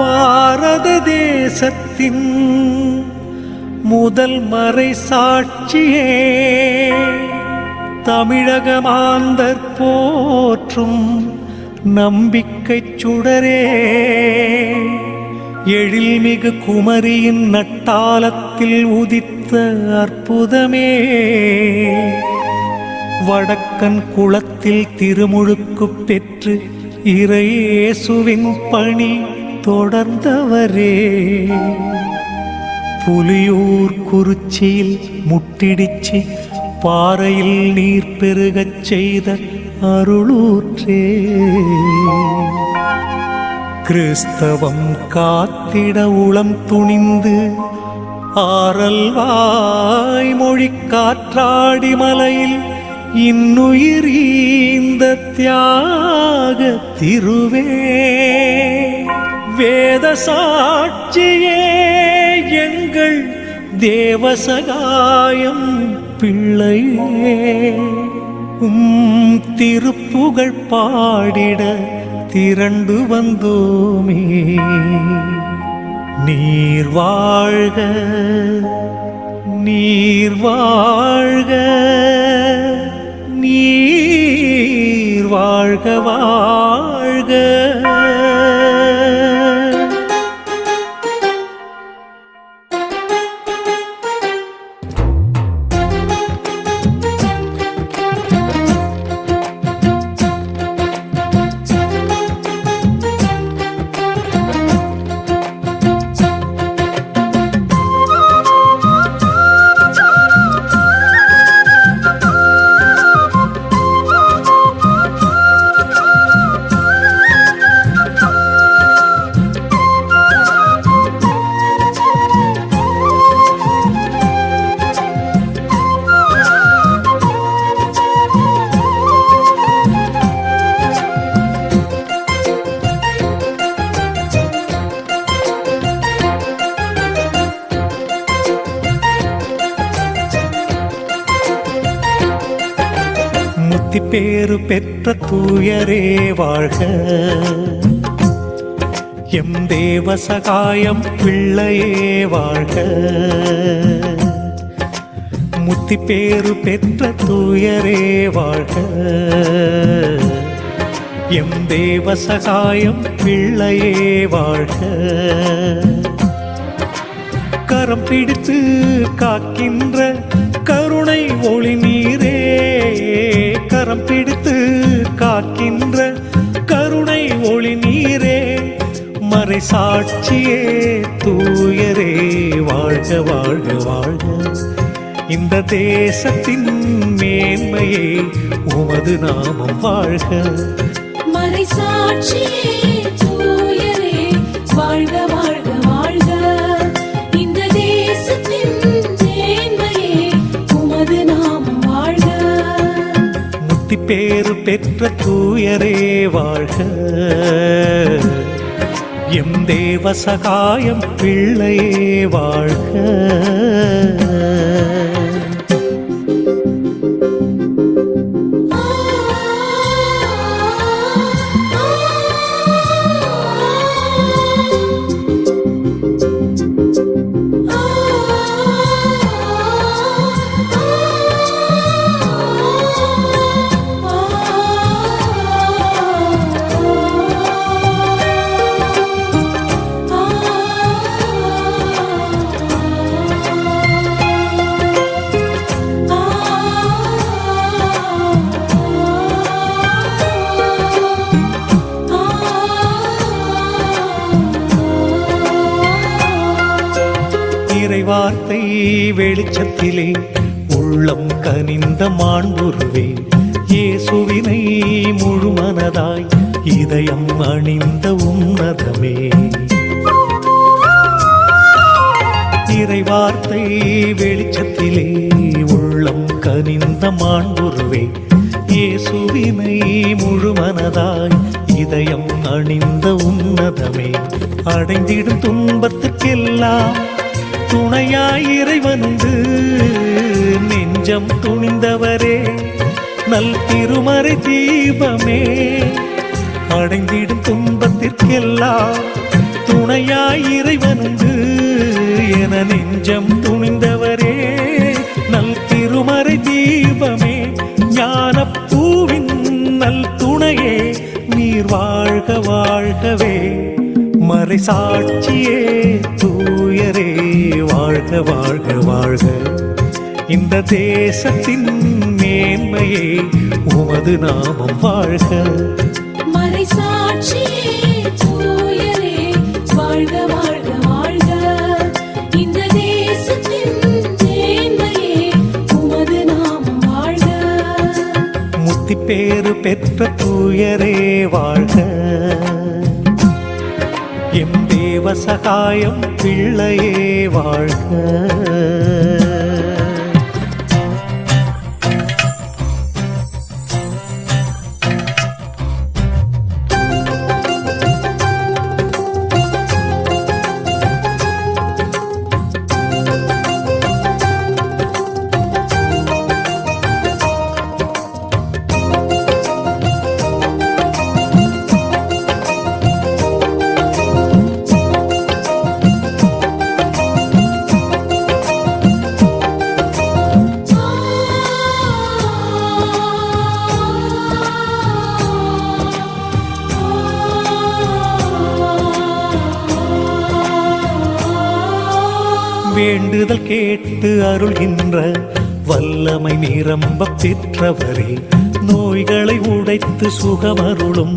பாரத தேசத்தின் முதல் மறை சாட்சியே. தமிழகமாந்தர் போற்றும் நம்பிக்கை சுடரே. எழில்மிகு குமரியின் நட்டாலத்தில் உதித்த அற்புதமே. வடக்கன் குளத்தில் திருமுழுக்கு பெற்று இறையேசுவின் பணி தொடர்ந்தவரே. புலியூர் குறிச்சியில் முட்டிடிச்சு பாறையில் நீர் பெருகச் செய்த அருளூற்றே. கிறிஸ்தவம் காத்திட உளம் துணிந்து ஆரல் வாய்மொழி காற்றாடி மலையில் இன்னுயிர் ஈந்த தியாக திருவே. வேத சாட்சியே எங்கள் தேவசகாயம் பிள்ளையே. உம் திருப்புகழ் பாடிட திரண்டு வந்தோமே. நீர் வாழ்க நீர் வாழ்க நீர் வாழ்க வாழ்க. பக்தி பேறு பெற்ற தூயரே வாழ்க. எம் தேவ சகாயம் பிள்ளையே வாழ்க. முத்தி பேறு பெற்ற தூயரே வாழ்க. எம் தேவ சகாயம் பிள்ளையே வாழ்க. கரம் பிடித்து காக்கின்ற கருணை ஒளி நீரே. கரம் பிடித்து காக்கின்ற கருணை ஒளி நீரே மறை சாட்சியே தூயரே வாழ்க வாழ்க வாழ்க. இந்த தேசத்தின் மேன்மையே உமது நாமம் வாழ்க. மறை சாட்சியே தூயரே வாழ்க பேரு பெற்ற தூயரே வாழ்க. எம் தேவ சகாயம் பிள்ளையே வாழ்க. வார்த்தை வெளிச்சத்திலே உள்ளம் கனிந்த மாண்புருவே இயேசுவினை முழுமனதாய் இதயம் அணிந்த உன்னதமே. இறைவார்த்தை வெளிச்சத்திலே உள்ளம் கனிந்த மாண்புருவே இயேசுவினை முழுமனதாய் இதயம் அணிந்த உன்னதமே. அடைந்திடும் துன்பத்துக்கெல்லாம் துணையாய் இறைவனுண்டு நெஞ்சம் துணிந்தவரே நல் திருமறை தீபமே. அடைந்திடும் துன்பத்திற்கெல்லாம் துணையாய் இறைவனுண்டு என நெஞ்சம் துணிந்தவரே நல் திருமறை தீபமே. ஞான பூவின் நல் துணையே நீர் வாழ்க வாழ்கவே. மறை சாட்சியே தூ வாழ்க வாழ்க வாழ்க. இந்த தேசத்தின் மேன்மையே உமது நாமம் வாழ்க. மறை சாட்சியே தூயரே வாழ்க வாழ்க வாழ்க. இந்த தேசத்தின் மேன்மையே உமது நாமம் வாழ்க. முத்தி பேறு பெற்ற தூயரே வாழ்க. தேவ சகாயம் பிள்ளையே வாழ்க. வேண்டுதல் கேட்டு அருள்கின்ற வல்லமை நிரம்ப பெற்றவரே நோய்களை உடைத்து சுகமருளும்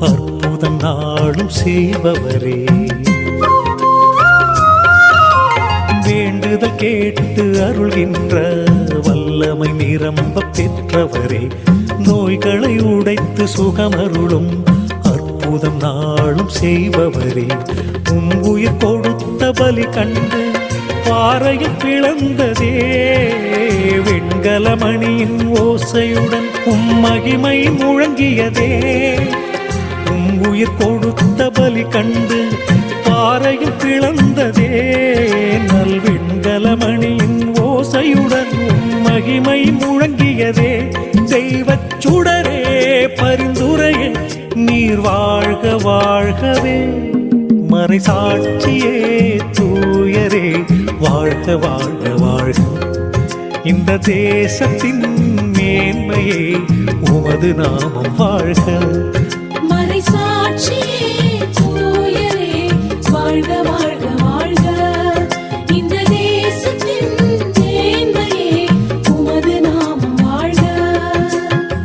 அற்புதம் நாளும் செய்பவரே. வேண்டுதல் கேட்டு அருள்கின்ற வல்லமை நிரம்ப பெற்றவரே நோய்களை உடைத்து சுகமருளும் அற்புதம் நாளும் செய்பவரே. உம் உயிர் கொடுத்த பலி கண்டு பாறையில் பிளந்ததே. வெண்கலமணியின் ஓசையுடன் உம் மகிமை முழங்கியதே. உம் உயிர் கொடுத்த பலி கண்டு பாறையில் பிளந்ததே. நல் வெண்கலமணியின் ஓசையுடன் உம் மகிமை முழங்கியதே. தெய்வச் சுடரே பரிந்துரையே நீர் வாழ்க வாழ்கவே. மறை சாட்சியே தூயரே வாழ்க வாழ்க வாழ்க. இந்த தேசத்தின் மேன்மையே உமது நாமம் வாழ்க. மறை சாட்சியே தூயரே வாழ்க வாழ்க வாழ்க. இந்த தேசத்தின் மேன்மையே உமது நாமம் வாழ்க.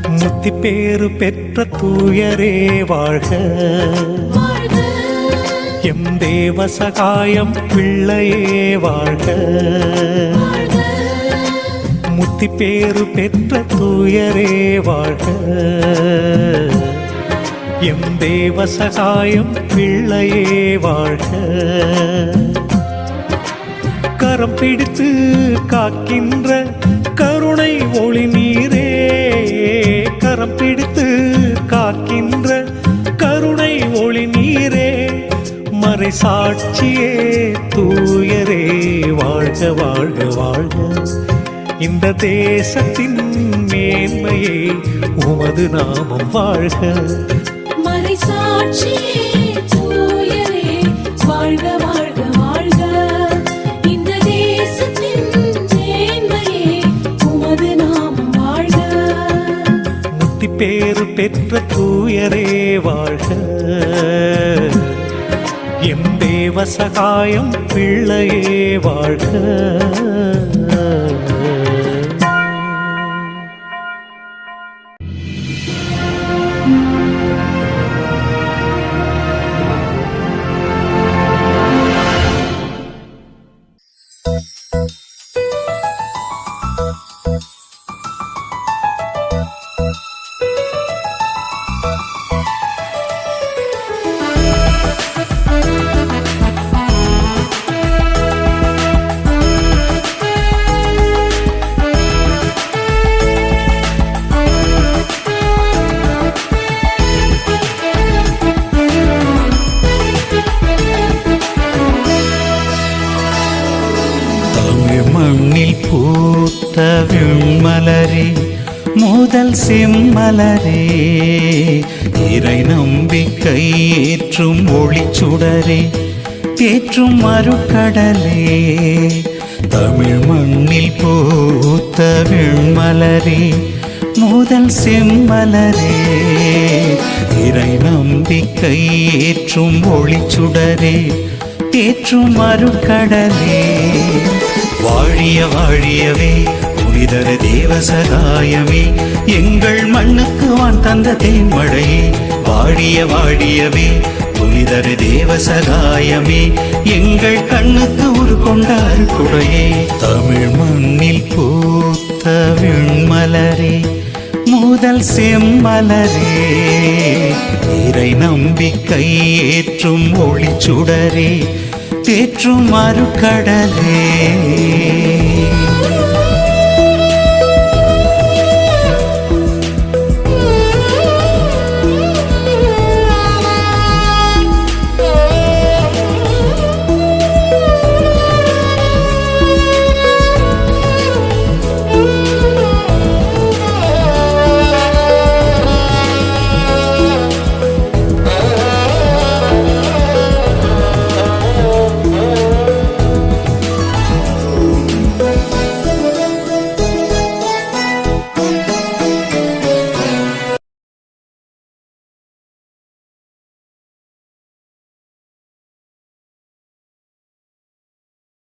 முத்தி பேறு பெற்ற தூயரே வாழ்க வாழ்க. எம் தேவ சகாயம் பிள்ளையே வாழ்க. முத்தி பேரு பெற்ற தூயரே வாழ்க. எம் தேவ சகாயம் பிள்ளையே வாழ்க. கரம் பிடித்து காக்கின்ற கருணை ஒளி நீரே. கரம் பிடித்து காக்கின்ற மறை சாட்சியே தூயரே வாழ்க வாழ்க வாழ்க. இந்த தேசத்தின் மேன்மையே உமது நாமம் வாழ்க. மறை சாட்சியே தூயரே வாழ்க வாழ்க வாழ்க. இந்த தேசத்தின் மேன்மையே உமது நாமம் வாழ்க. முத்தி பேறு பெற்ற தூயரே வாழ்க. தேவ சகாயம் பிள்ளையே வாழ்க. பூத்த விண்மலரே முதல் செம்மலரே. இறை நம்பிக்கை ஏற்றும் ஒளிச்சுடரே தேற்றும் மறுக்கடலே தமிழ் மண்ணில் பூத்த விண்மலரே முதல் செம்மலரே. இறை நம்பிக்கை ஏற்றும் ஒளிச்சுடரே தேற்றும் மறுக்கடலே வாழிய வாழியவே புனிதர தேவ சகாயமே. எங்கள் மண்ணுக்கு வான் தந்த தேன்மழையே வாழிய வாழியவே புனிதர தேவ சகாயமே. எங்கள் கண்ணுக்கு ஒரு கொண்டாறு குடையே தமிழ் மண்ணில் பூத்த விண்மலரே முதல் செம்மலரே. இறை நம்பிக்கை ஏற்றும் ஒளி சுடரே தேற்றும் மறுக்கடலே